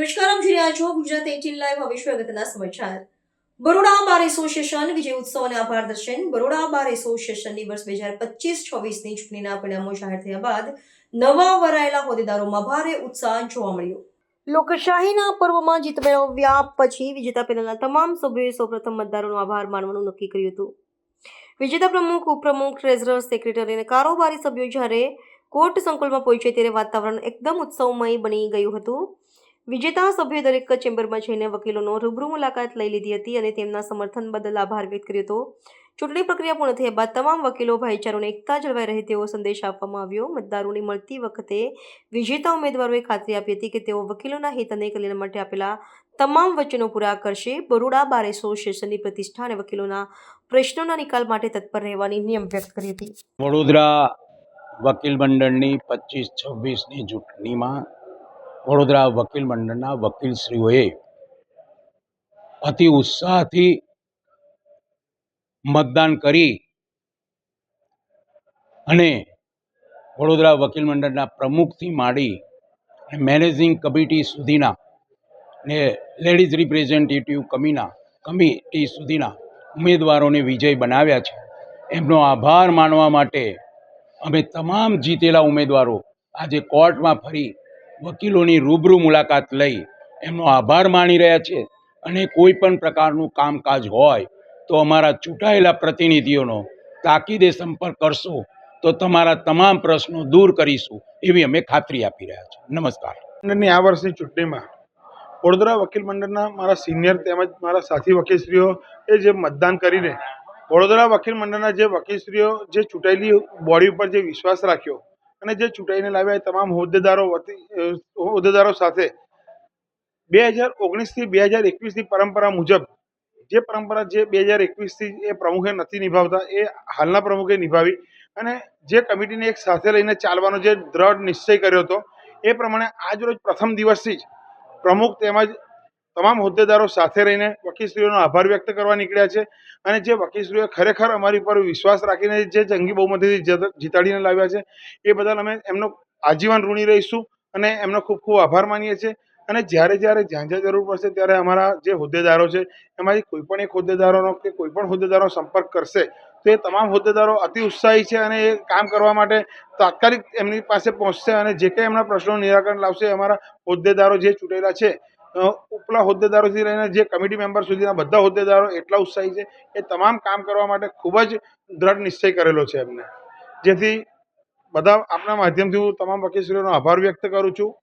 રહ્યા છો Gujarat eighteen live હવે વિશ્વ અગત્યના સમાચાર? બરોડા બાર એસોસિએશન વિજય ઉત્સવ અને આભાર દર્શન. બરોડા બાર એસોસિએશનની વર્ષ બે હજાર પચીસ છવ્વીસની ચૂંટણીના પરિણામો જાહેર થયા બાદ નવા વરાયેલા હોદ્દેદારોમાં ભારે ઉત્સાહ જોવા મળ્યો. લોકશાહીના પર્વમાં જીત મેળવ્યા પછી વિજેતા પહેલાના તમામ સભ્યોએ સૌપ્રથમ મતદારોનો આભાર માનવાનું નક્કી કર્યું હતું. વિજેતા પ્રમુખ, ઉપપ્રમુખ, ટ્રેઝરર, સેક્રેટરી અને કારોબારી સભ્યો જ્યારે કોર્ટ સંકુલમાં પહોંચે ત્યારે વાતાવરણ એકદમ ઉત્સવમય બની ગયું હતું. વિજેતા સભ્યોએ દરેક ચેમ્બરમાં જઈને વકીલોનો રૂબરૂ મુલાકાત લઈ લીધી હતી અને તેમના સમર્થન બદલ આભાર વ્યક્ત કર્યો હતો. ચૂંટણી પ્રક્રિયા પૂર્ણ થયા બાદ તમામ વકીલો ભાઈચારોને એકતા જળવાઈ રહે તેવો સંદેશ આપવામાં આવ્યો. મતદારોની મળતી વખતે વિજેતા ઉમેદવારોએ ખાતરી આપી હતી કે તેઓ વકીલોના હિત અને કલ્યાણ માટે આપેલા તમામ વચનો પૂરા કરશે. બરોડા બાર એસોસિએશનની પ્રતિષ્ઠા અને વકીલોના પ્રશ્નોના નિકાલ માટે તત્પર રહેવાની નિયમ વ્યક્ત કરી હતી. વડોદરા વકીલ મંડળની પચીસ છવ્વીસની ચૂંટણીમાં વડોદરા વકીલ મંડળના વકીલશ્રીઓએ અતિ ઉત્સાહથી મતદાન કરી અને વડોદરા વકીલ મંડળના પ્રમુખથી માંડી અને મેનેજિંગ કમિટી સુધીના ને લેડીઝ રિપ્રેઝેન્ટેટિવ કમીના, કમિટી સુધીના ઉમેદવારોને વિજય બનાવ્યા છે. એમનો આભાર માનવા માટે અમે તમામ જીતેલા ઉમેદવારો આજે કોર્ટમાં ફરી વકીલોની રૂબરૂ મુલાકાત લઈ એમનો આભાર માણી રહ્યા છે. અને કોઈ પણ પ્રકારનું કામકાજ હોય તો અમારા ચૂંટાયેલા પ્રતિનિધિઓનો તાકીદે સંપર્ક કરશો તો તમારા તમામ પ્રશ્નો દૂર કરીશું એવી અમે ખાતરી આપી રહ્યા છીએ. નમસ્કાર. મંડળની આ વર્ષની ચૂંટણીમાં વડોદરા વકીલ મંડળના મારા સિનિયર તેમજ મારા સાથી વકીલશ્રીઓ એ જે મતદાન કરીને વડોદરા વકીલ મંડળના જે વકીલશ્રીઓ જે ચૂંટાયેલી બોડી ઉપર જે વિશ્વાસ રાખ્યો અને જે ચૂંટાઈને લાવ્યા એ તમામ હોદ્દેદારો વતી હોદ્દેદારો સાથે બે હજાર ઓગણીસથી બે હજાર એકવીસની પરંપરા મુજબ, જે પરંપરા જે બે હજાર એકવીસથી એ પ્રમુખે નથી નિભાવતા, એ હાલના પ્રમુખે નિભાવી અને જે કમિટીને એક સાથે લઈને ચાલવાનો જે દ્રઢ નિશ્ચય કર્યો હતો, એ પ્રમાણે આજ રોજ પ્રથમ દિવસથી જ પ્રમુખ તેમજ તમામ હોદ્દેદારો સાથે રહીને વકીલશ્રીઓનો આભાર વ્યક્ત કરવા નીકળ્યા છે અને જે વકીલશ્રીઓએ ખરેખર અમારી પર વિશ્વાસ રાખીને જે જંગી બહુમતીથી જીત- જીતાડીને લાવ્યા છે, એ બદલ અમે એમનો આજીવન ઋણી રહીશું અને એમનો ખૂબ ખૂબ આભાર માનીએ છીએ. અને જ્યારે જ્યારે જ્યાં જ્યાં જરૂર પડશે ત્યારે અમારા જે હોદ્દેદારો છે, એમાંથી કોઈ પણ એક હોદ્દેદારોનો કે કોઈ પણ હોદ્દેદારો સંપર્ક કરશે, તો એ તમામ હોદ્દેદારો અતિ ઉત્સાહી છે અને એ કામ કરવા માટે તાત્કાલિક એમની પાસે પહોંચશે અને જે કંઈ એમના પ્રશ્નોનું નિરાકરણ લાવશે અમારા હોદ્દેદારો જે ચૂંટેલા છે ઉપલા હોદ્દેદારોથી લઈને જે કમિટી મેમ્બર સુધીના બધા હોદ્દેદારો એટલા ઉત્સાહી છે એ તમામ કામ કરવા માટે ખૂબ જ દ્રઢ નિશ્ચય કરેલો છે એમને. જેથી બધા આપના માધ્યમથી હું તમામ વકીલશ્રીઓનો આભાર વ્યક્ત કરું છું.